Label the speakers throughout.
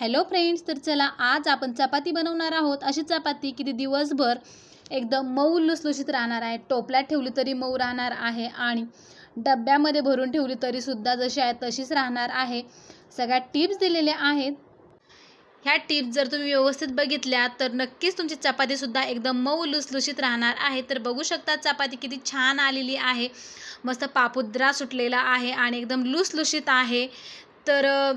Speaker 1: Hello friends तर चला आज आपण चपाती बनवणार आहोत. अशी चपाती किती दिवसभर एकदम मऊ लुसलुशीत राहणार आहे. टोपल्यात ठेवली तरी मऊ राहणार आहे आणि डब्यामध्ये भरून ठेवली तरीसुद्धा जशी आहे तशीच राहणार आहे. सगळ्या टिप्स दिलेल्या आहेत. ह्या टिप्स जर तुम्ही व्यवस्थित बघितल्या तर नक्कीच तुमची चपातीसुद्धा एकदम मऊ लुसलुशीत राहणार आहे. तर बघू शकता चपाती किती छान आलेली आहे. मस्त पापुद्रा सुटलेला आहे आणि एकदम लुसलुशीत आहे. तर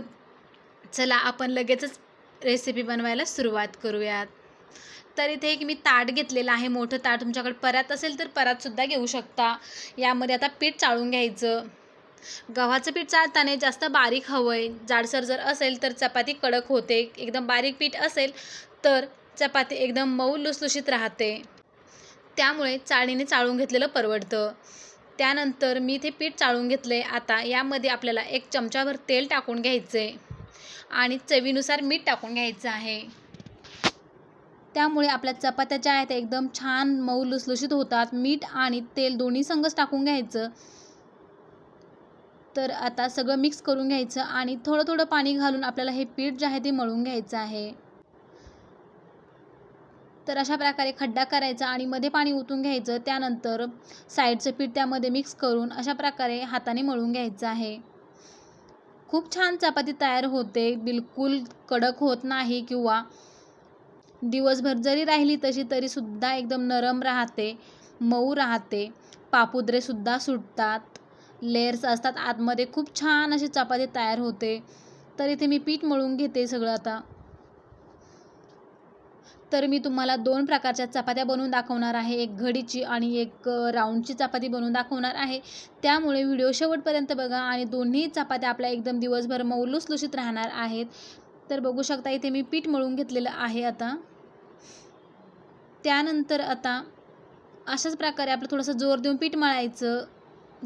Speaker 1: चला आपण लगेचच रेसिपी बनवायला सुरुवात करूयात. तर इथे एक मी ताट घेतलेलं आहे मोठं ताट. तुमच्याकडे परात असेल तर परातसुद्धा घेऊ शकता. यामध्ये आता पीठ चाळून घ्यायचं. गव्हाचं पीठ चाळताना जास्त बारीक हवं आहे जाडसर जर असेल तर चपाती कडक होते. एकदम बारीक पीठ असेल तर चपाती एकदम मऊ लुसलुशीत राहते. त्यामुळे चाळणीने चाळून घेतलेलं परवडतं. त्यानंतर मी इथे पीठ चाळून घेतले आता यामध्ये आपल्याला एक चमचाभर तेल टाकून घ्यायचं आहे आणि चवीनुसार मीठ टाकून घ्यायचं आहे. त्यामुळे आपल्या चपात्या ज्या आहेत एकदम छान मऊ लुसलुशीत होतात. मीठ आणि तेल दोन्ही संगच टाकून घ्यायचं. तर आता सगळं मिक्स करून घ्यायचं आणि थोडं थोडं पाणी घालून आपल्याला हे पीठ जे आहे ते मळून घ्यायचं आहे. तर अशा प्रकारे खड्डा करायचा आणि मध्ये पाणी ओतून घ्यायचं. त्यानंतर साईडचं पीठ त्यामध्ये मिक्स करून अशा प्रकारे हाताने मळून घ्यायचं आहे. खूप छान चपाती तयार होते. बिलकुल कडक होत नाही किंवा दिवसभर जरी राहिली तशी तरीसुद्धा एकदम नरम राहते मऊ राहते. पापुद्रेसुद्धा सुटतात. लेयर्स असतात. आतमध्ये खूप छान अशी चपाती तयार होते. तर इथे मी पीठ मळून घेते सगळं आता. तर मी तुम्हाला दोन प्रकारच्या चपात्या बनवून दाखवणार आहे. एक घडीची आणि एक राऊंडची चपाती बनवून दाखवणार आहे. त्यामुळे व्हिडिओ शेवटपर्यंत बघा आणि दोन्ही चपात्या आपल्या एकदम दिवसभर मऊ लुसलुशीत राहणार आहेत. तर बघू शकता इथे मी पीठ मळून घेतलेलं आहे आता. त्यानंतर आता अशाच प्रकारे आपलं थोडंसं जोर देऊन पीठ मळायचं.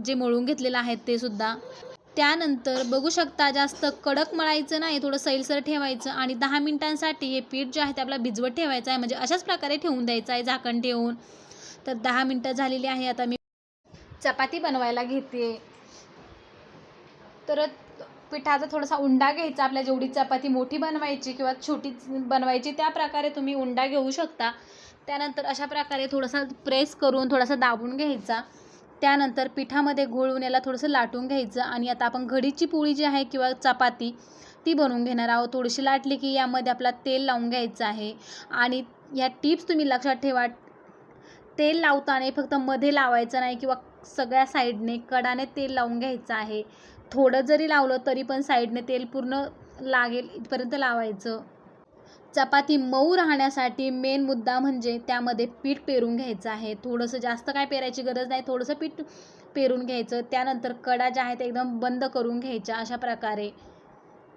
Speaker 1: जे मळून घेतलेलं आहे ते सुद्धा. त्यानंतर बघू शकता जास्त कडक मळायचं नाही थोडं सैलसर ठेवायचं आणि दहा मिनिटांसाठी हे पीठ जे आहे ते आपल्याला भिजवत ठेवायचं आहे. म्हणजे अशाच प्रकारे ठेवून द्यायचं आहे झाकण ठेवून. तर दहा मिनटं झालेली आहे. आता मी चपाती बनवायला घेते. तर पिठाचा थोडासा उंडा घ्यायचा. आपल्या जेवढी चपाती मोठी बनवायची किंवा छोटी बनवायची त्या प्रकारे तुम्ही उंडा घेऊ शकता. त्यानंतर अशा प्रकारे थोडासा प्रेस करून थोडासा दाबून घ्यायचा. त्यानंतर पिठामध्ये घोळून याला थोडंसं लाटून घ्यायचं आणि आता आपण घडीची पोळी जी आहे किंवा चपाती ती बनवून घेणार आहोत. थोडीशी लाटली की यामध्ये आपला तेल लावून घ्यायचं आहे. आणि ह्या टिप्स तुम्ही लक्षात ठेवा तेल लावताना फक्त मध्ये लावायचं नाही किंवा सगळ्या साईडने कडाने तेल लावून घ्यायचं आहे. थोडं जरी लावलं तरी पण साईडने तेल पूर्ण लागेल इथपर्यंत लावायचं. चपाती मऊ राहण्यासाठी मेन मुद्दा म्हणजे त्यामध्ये पीठ पेरून घ्यायचं आहे. थोडंसं जास्त काय पेरायची गरज नाही. थोडंसं पीठ पेरून घ्यायचं. त्यानंतर कडा ज्या आहेत एकदम बंद करून घ्यायच्या अशा प्रकारे.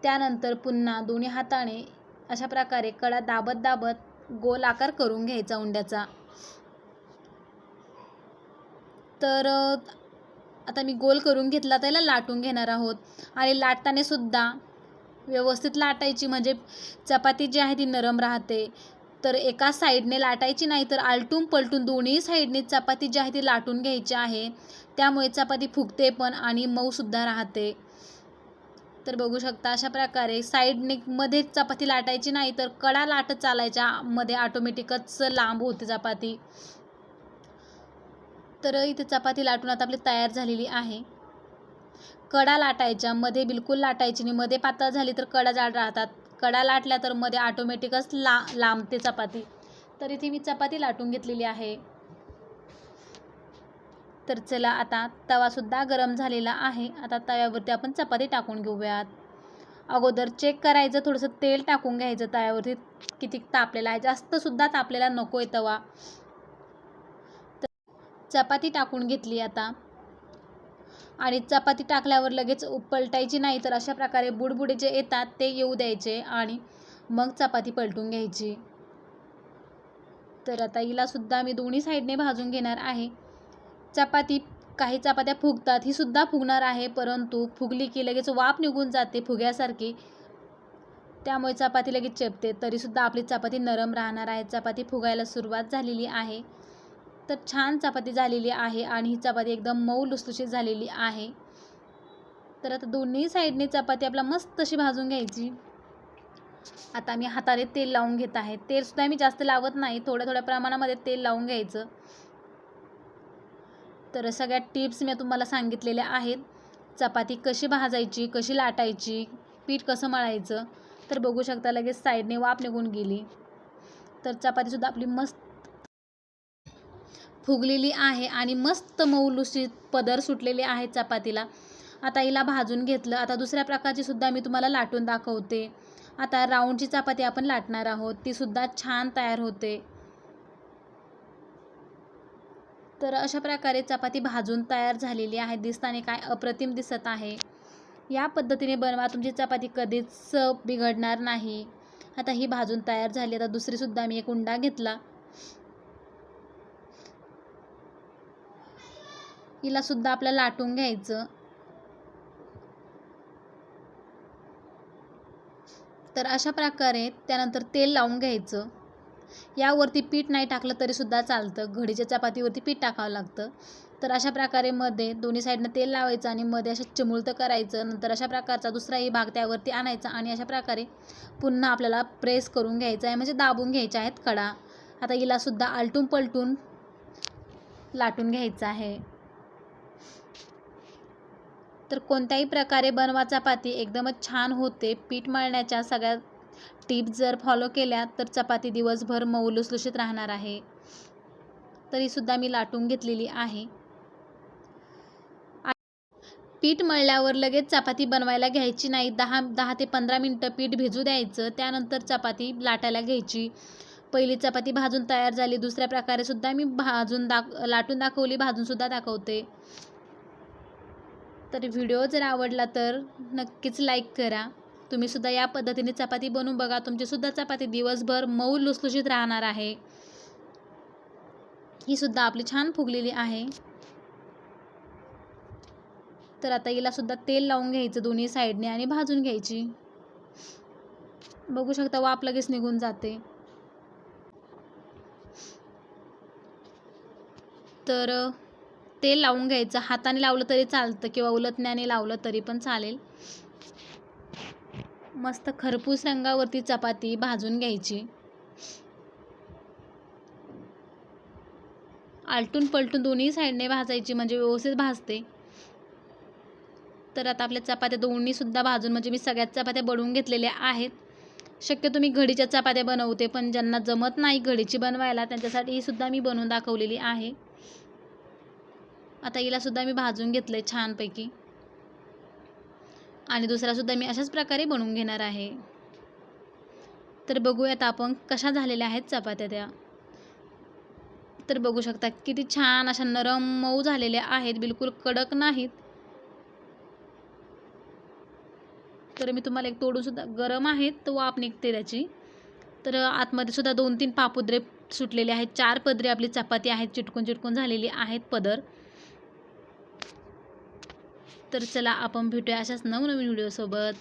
Speaker 1: त्यानंतर पुन्हा दोन्ही हाताने अशा प्रकारे कडा दाबत दाबत गोल आकार करून घ्यायचा उंड्याचा. तर आता मी गोल करून घेतला त्याला लाटून घेणार आहोत. आणि लाटताना सुद्धा व्यवस्थित लाटायची म्हणजे चपाती जी आहे ती नरम राहते. तर एका साईडने लाटायची नाही तर आलटून पलटून दोन्ही साईडने चपाती जी आहे ती लाटून घ्यायची आहे. त्यामुळे चपाती फुगते पण आणि मऊसुद्धा राहते. तर बघू शकता अशा प्रकारे साईडने मध्ये चपाती लाटायची नाही तर कडा लाटत चालायच्या मध्ये ऑटोमॅटिकच लांब होते चपाती. तर इथे चपाती लाटून आता आपली तयार झालेली आहे. कडा लाटायच्या मध्ये बिलकुल लाटायची नाही. मध्ये पातळ झाली तर कडा जाड राहतात. कडा लाटल्या तर मध्ये ऑटोमॅटिकच ला लांबते चपाती. तर इथे मी चपाती लाटून घेतलेली आहे. तर चला आता तवासुद्धा गरम झालेला आहे. आता तव्यावरती आपण चपाती टाकून घेऊयात. अगोदर चेक करायचं थोडंसं तेल टाकून घ्यायचं तव्यावरती. किती तापलेला आहे जास्तसुद्धा तापलेला नको आहे तवा. तर चपाती टाकून घेतली आता. आणि चपाती टाकल्यावर लगेच पलटायची नाही तर अशा प्रकारे बुडबुडे जे येतात ते येऊ द्यायचे आणि मग चपाती पलटून घ्यायची. तर आता हिलासुद्धा मी दोन्ही साईडने भाजून घेणार आहे. चपाती काही चपात्या फुगतात ही सुद्धा फुगणार आहे परंतु फुगली की लगेच वाफ निघून जाते फुग्यासारखी. त्यामुळे चपाती लगेच चेपते. तरीसुद्धा आपली चपाती नरम राहणार आहे. चपाती फुगायला सुरुवात झालेली आहे. तर छान चपाती झालेली आहे आणि ही चपाती एकदम मऊ लुसलुशीत झालेली आहे. तर आता दोन्ही साईडने चपाती आपला मस्त अशी भाजून घ्यायची. आता मी हाताने तेल लावून घेत आहे. तेलसुद्धा मी जास्त लावत नाही. थोड्या थोड्या प्रमाणामध्ये तेल लावून घ्यायचं. तर सगळ्या टिप्स मी तुम्हाला सांगितलेल्या आहेत. चपाती कशी भाजायची कशी लाटायची पीठ कसं मळायचं तर बघू शकता लगेच साईडने वाफ निघून गेली. तर चपातीसुद्धा आपली मस्त फुगलेली आहे आणि मस्त मऊ पदर सुटलेले आहे चपातीला. आता हिला भाजून घेतलं. आता दुसऱ्या प्रकारची सुद्धा मी तुम्हाला लाटून दाखवते. आता राऊंडची चपाती आपण लाटणार आहोत. ती सुद्धा छान तयार होते. तर अशा प्रकारे चपाती भाजून तयार झालेली आहे. दिसताना काय अप्रतिम दिसत आहे. या पद्धतीने बनवा. तुमची चपाती कधीच बिघडणार नाही. आता ही भाजून तयार झाली. आता दुसरीसुद्धा मी एक उंडा घेतला. हिला सुद्धा आपल्याला लाटून घ्यायचं. तर अशा प्रकारे त्यानंतर तेल लावून घ्यायचं. यावरती पीठ नाही टाकलं तरीसुद्धा चालतं. घडीच्या चपातीवरती पीठ टाकावं लागतं. तर अशा प्रकारे मध्ये दोन्ही साईडनं तेल लावायचं आणि मध्ये असं चिमुलतं करायचं. नंतर अशा प्रकारचा दुसराही भाग त्यावरती आणायचा आणि अशा प्रकारे पुन्हा आपल्याला प्रेस करून घ्यायचा आहे. म्हणजे दाबून घ्यायच्या आहेत कडा. आता हिलासुद्धा आलटून पलटून लाटून घ्यायचं आहे. तर कोणत्याही प्रकारे बनवा चपाती एकदमच छान होते. पीठ मळण्याच्या सगळ्या टिप्स जर फॉलो केल्या तर चपाती दिवसभर मऊ लुसलुशीत राहणार आहे. तरीसुद्धा मी लाटून घेतलेली आहे. पीठ मळल्यावर लगेच चपाती बनवायला घ्यायची नाही. दहा दहा ते पंधरा मिनटं पीठ भिजू द्यायचं. त्यानंतर चपाती लाटायला घ्यायची. पहिली चपाती भाजून तयार झाली. दुसऱ्या प्रकारे सुद्धा मी भाजून दाख लाटून दाखवली. भाजूनसुद्धा दाखवते. तर व्हिडिओ जर आवडला तर नक्कीच लाईक करा. तुम्हीसुद्धा या पद्धतीने चपाती बनवून बघा. तुमचीसुद्धा चपाती दिवसभर मऊ लुसलुशीत राहणार आहे. ही सुद्धा आपली छान फुगलेली आहे. तर आता हिला सुद्धा तेल लावून घ्यायचं दोन्ही साईडने आणि भाजून घ्यायची. बघू शकता वाफ लगेच निघून जाते. तर तेल लावून घ्यायचं. हाताने लावलं तरी चालतं किंवा उलटण्याने लावलं तरी पण चालेल. मस्त खरपूस रंगावरती चपाती भाजून घ्यायची. आलटून पलटून दोन्ही साईडने भाजायची म्हणजे व्यवस्थित भाजते. तर आता आपल्या चपात्या दोन्हीसुद्धा भाजून म्हणजे मी सगळ्यात चपात्या बनवून घेतलेल्या आहेत. शक्यतो मी घडीच्या चपात्या बनवते पण ज्यांना जमत नाही घडीची बनवायला त्यांच्यासाठी ही सुद्धा मी बनवून दाखवलेली आहे. आता हिलासुद्धा मी भाजून घेतलं आहे छानपैकी. आणि दुसरासुद्धा मी अशाच प्रकारे बनवून घेणार आहे. तर बघूयात आपण कशा झालेल्या आहेत चपात्या त्या. तर बघू शकता किती छान अशा नरम मऊ झालेल्या आहेत बिलकुल कडक नाहीत. तर मी तुम्हाला एक तोडूनसुद्धा गरम आहेत तर वाफ निघते त्याची. तर आतमध्ये सुद्धा दोन तीन पापुद्रे सुटलेले आहेत चार पदरे आपली चपाती आहेत चिटकून चिटकून झालेली आहेत पदर. तर चला आपण भेटूया अशाच नवनवीन व्हिडिओसोबत.